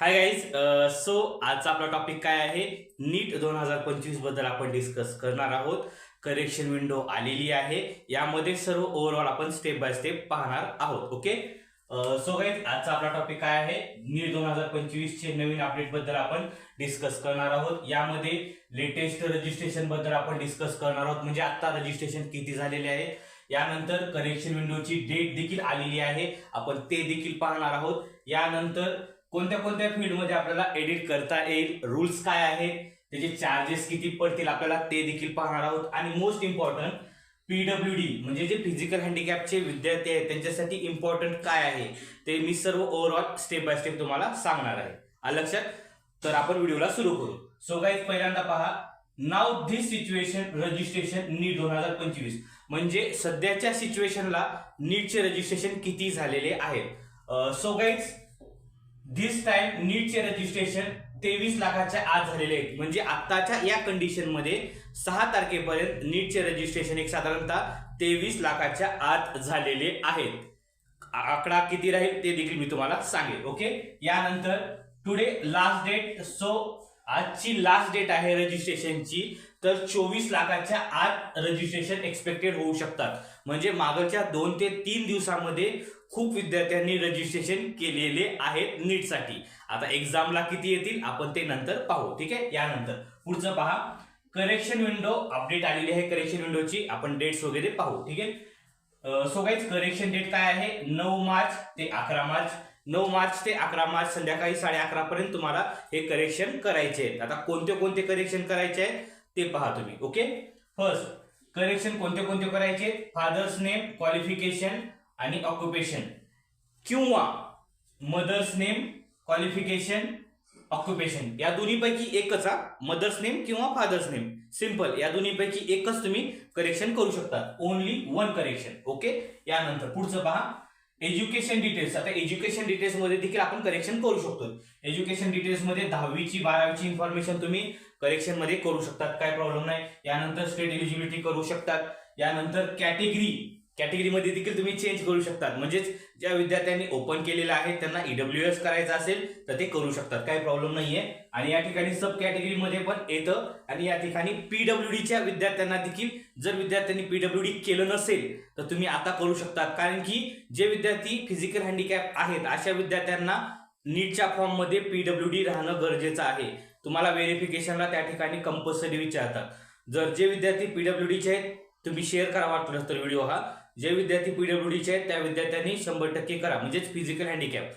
Hi guys so आजचा आपला topic काय आहे? नीट दोन हजार पंचवीसबद्दल आपण डिस्कस करणार आहोत. करेक्शन विंडो आलेली आहे. यामध्ये सर्व ओव्हरऑल आपण स्टेप बाय स्टेप पाहणार आहोत ओके सो गाईज आजचा आपला टॉपिक काय आहे? नीट दोन हजार पंचवीस चे नवीन अपडेटबद्दल आपण डिस्कस करणार आहोत. यामध्ये लेटेस्ट रजिस्ट्रेशनबद्दल आपण डिस्कस करणार आहोत. म्हणजे आता रजिस्ट्रेशन किती झालेले आहे? यानंतर करेक्शन विंडोची डेट देखील आलेली आहे. आपण ते देखील पाहणार आहोत. यानंतर कोणत्या कोणत्या फील्डमध्ये आपल्याला एडिट करता येईल रूल्स काय आहेत त्याचे चार्जेस किती पडतील आपल्याला ते देखील पाहणार आहोत. आणि मोस्ट इम्पॉर्टंट पीडब्ल्यू डी म्हणजे जे फिजिकल हँडिकॅपचे विद्यार्थी आहेत त्यांच्यासाठी इम्पॉर्टंट काय आहे ते मी सर्व ओव्हरऑल स्टेप बाय स्टेप तुम्हाला सांगणार आहे. लक्षात? तर आपण व्हिडिओला सुरू करू. सो गाईज पहिल्यांदा पहा. नाव धिस सिच्युएशन रजिस्ट्रेशन नीट दोन हजार पंचवीस. म्हणजे सध्याच्या सिच्युएशनला नीटचे रजिस्ट्रेशन किती झालेले आहेत? सो गाईज दिस टाइम नीटचे रजिस्ट्रेशन तेवीस लाखाच्या आत झालेले आहेत. म्हणजे आत्ताच्या या कंडिशनमध्ये सहा तारखेपर्यंत नीटचे रजिस्ट्रेशन एक साधारणतः तेवीस लाखाच्या आत झालेले आहेत. आकडा किती राहील ते देखील मी तुम्हाला सांगेन ओके? यानंतर टुडे लास्ट डेट सो आजची लास्ट डेट आहे रजिस्ट्रेशनची तर चोवीस लाखाच्या आत रजिस्ट्रेशन एक्सपेक्टेड होऊ शकतात. म्हणजे मागच्या दोन ते तीन दिवसामध्ये खूप विद्यार्थ्यांनी रजिस्ट्रेशन केलेले आहेत नीटसाठी. आता एक्झामला किती येतील आपण ते नंतर पाहू ठीक आहे? यानंतर. पुढचं पहा. करेक्शन विंडो अपडेट आलेली आहे करेक्शन विंडोची आपण डेट्स वगैरे पाहू ठीक आहे? सो गाईज करेक्शन डेट काय आहे? नऊ मार्च ते अकरा मार्च. नऊ मार्च ते अकरा मार्च संध्याकाळी साडे अकरा पर्यंत तुम्हाला हे करेक्शन करायचे आहेत. आता कोणते कोणते करेक्शन करायचे आहेत ते पहा तुम्ही ओके फर्स्ट करेक्शन कोणते कोणते करायचे? फादर्स नेम क्वालिफिकेशन आणि ऑक्युपेशन किंवा मदर्स नेम क्वालिफिकेशन ऑक्युपेशन या दोन्हीपैकी एकच हा मदर्स नेम किंवा फादर्स नेम सिंपल या दोन्हीपैकी एकच तुम्ही करेक्शन करू शकता. ओनली वन करेक्शन ओके यानंतर पुढचं पहा. एज्युकेशन डिटेल्स आता एज्युकेशन डिटेल्समध्ये देखील आपण करेक्शन करू शकतो. एज्युकेशन डिटेल्समध्ये दहावीची बारावीची इन्फॉर्मेशन तुम्ही करेक्शनमध्ये करू शकतात. काय प्रॉब्लेम नाही. यानंतर स्टेट एलिजिबिलिटी करू शकतात. यानंतर कॅटेगरी कॅटेगरीमध्ये देखील तुम्ही चेंज करू शकतात. म्हणजेच ज्या विद्यार्थ्यांनी ओपन केलेलं आहे त्यांना ईडब्ल्यू एस करायचं असेल तर ते करू शकतात. काही प्रॉब्लेम नाहीये. आणि या ठिकाणी सब कॅटेगरीमध्ये पण येतं. आणि या ठिकाणी पीडब्ल्यू डीच्या विद्यार्थ्यांना देखील जर विद्यार्थ्यांनी पीडब्ल्यू डी केलं नसेल तर तुम्ही आता करू शकतात. कारण की जे विद्यार्थी फिजिकल हँडिकॅप आहेत अशा विद्यार्थ्यांना नीटच्या फॉर्ममध्ये पीडब्ल्यू डी राहणं गरजेचं आहे. तुम्हाला व्हेरिफिकेशनला त्या ठिकाणी कंपल्सरी विचारतात. जर जे विद्यार्थी पीडब्ल्यू डीचे आहेत तुम्ही शेअर करा वाटलं तर व्हिडिओ हा. जे विद्यार्थी पीडब्ल्यूडीचे आहेत त्या विद्यार्थ्यांनी शंभर टक्के करा. म्हणजेच फिजिकल हँडिकॅप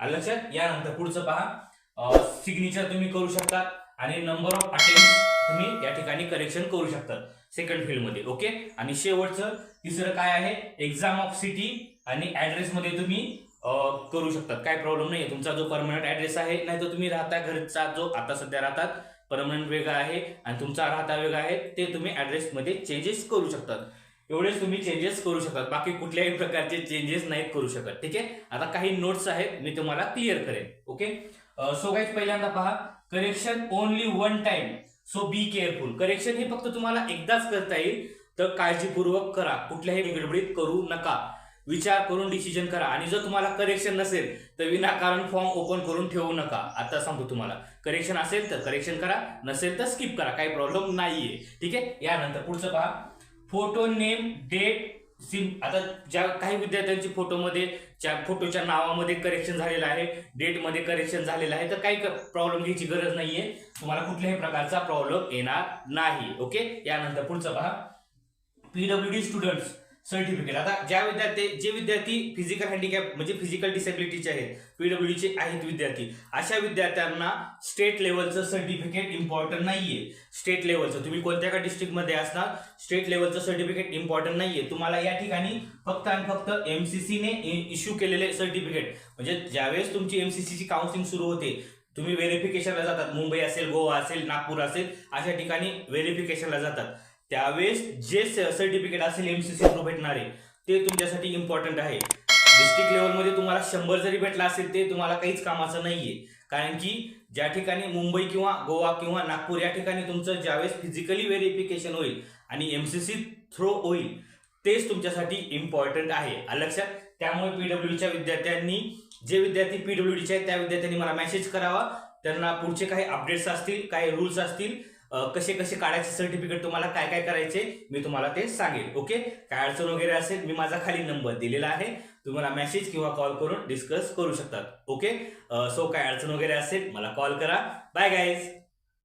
आलं लक्षात? यानंतर पुढचं पहा. सिग्नेचर तुम्ही करू शकता आणि नंबर ऑफ अटेम्प्ट तुम्ही या ठिकाणी करेक्शन करू शकता सेकंड फील्डमध्ये ओके आणि शेवटचं तिसरं काय आहे? एक्झाम ऑफ सिटी आणि ऍड्रेस मध्ये तुम्ही करू शकतात. काय प्रॉब्लेम नाही तुमचा जो परमनंट ऍड्रेस आहे नाही तर तुम्ही राहता घरचा जो आता सध्या राहतात परमनंट वेगळा आहे आणि तुमचा राहता वेगळा आहे ते तुम्ही ऍड्रेस मध्ये चेंजेस करू शकतात. एवढेच तुम्ही चेंजेस करू शकता. बाकी कुठल्याही प्रकारचे चेंजेस नाहीत करू शकत. ठीक आहे? आता काही नोट्स आहेत मी तुम्हाला क्लिअर करेन. ओके सो गाईज पहिल्यांदा पहा. Correction only one time so be careful correction हे फक्त तुम्हाला एकदाच करता येईल. तर काळजीपूर्वक करा. कुठल्याही गडबडीत करू नका. विचार करून डिसिजन करा. आणि जर तुम्हाला करेक्शन नसेल तर विनाकारण फॉर्म ओपन करून ठेवू नका. आता सांगतो तुम्हाला. करेक्शन असेल तर करेक्शन करा. नसेल तर स्किप करा. काही प्रॉब्लेम नाहीये. ठीक आहे? यानंतर पुढचं पहा. फोटो नेम डेट सिम. आता ज्या काही विद्यार्थ्यांची फोटोमध्ये ज्या फोटोच्या नावामध्ये करेक्शन झालेलं आहे डेटमध्ये करेक्शन झालेलं आहे तर काही प्रॉब्लेम घ्यायची गरज नाहीये. तुम्हाला कुठल्याही प्रकारचा प्रॉब्लेम येणार नाही. ओके यानंतर पुढचं पहा. पीडब्ल्यू डी स्टुडंट्स सर्टिफिकेट आता ज्या विद्यार्थी जे विद्यार्थी फिजिकल हँडिकॅप म्हणजे फिजिकल डिसेबिलिटीचे आहेत पीडब्ल्यू चे आहेत विद्यार्थी अशा विद्यार्थ्यांना स्टेट लेवलचं सर्टिफिकेट इम्पॉर्टंट नाहीये. स्टेट लेवलचं तुम्ही कोणत्या का डिस्ट्रिक्टमध्ये असणार स्टेट लेवलचं सर्टिफिकेट इम्पॉर्टंट नाहीये. तुम्हाला या ठिकाणी फक्त आणि फक्त एमसीसीने इश्यू केलेले सर्टिफिकेट म्हणजे ज्यावेळेस तुमची एमसीसीची काउन्सिलिंग सुरू होते तुम्ही व्हेरिफिकेशनला जातात. मुंबई असेल गोवा असेल नागपूर असेल अशा ठिकाणी व्हेरिफिकेशनला जातात. त्यावेळेस जे सर्टिफिकेट असेल एमसीसी थ्रू भेटणारे ते तुमच्यासाठी इम्पॉर्टंट आहे. डिस्ट्रिक्ट लेवलमध्ये तुम्हाला शंभर जरी भेटला असेल ते तुम्हाला काहीच कामाचं नाहीये. कारण की ज्या ठिकाणी मुंबई किंवा गोवा किंवा नागपूर या ठिकाणी तुमचं ज्यावेळेस फिजिकली व्हेरिफिकेशन होईल आणि एमसीसी थ्रो होईल तेच तुमच्यासाठी इम्पॉर्टंट आहे. लक्षात त्यामुळे पीडब्ल्यूडीच्या विद्यार्थ्यांनी जे विद्यार्थी पीडब्ल्यूडीचे आहेत त्या विद्यार्थ्यांनी मला मेसेज करावा. त्यांना पुढचे काही अपडेट्स असतील काही रूल्स असतील कसे कसे काढायचे सर्टिफिकेट तुम्हाला काय काय करायचे मी तुम्हाला ते सांगेल ओके काय अडचण वगैरे असेल मी माझा खाली नंबर दिलेला आहे. तुम्हाला मेसेज किंवा कॉल करून डिस्कस करू शकतात ओके सो काय अडचण वगैरे असेल मला कॉल करा. Bye guys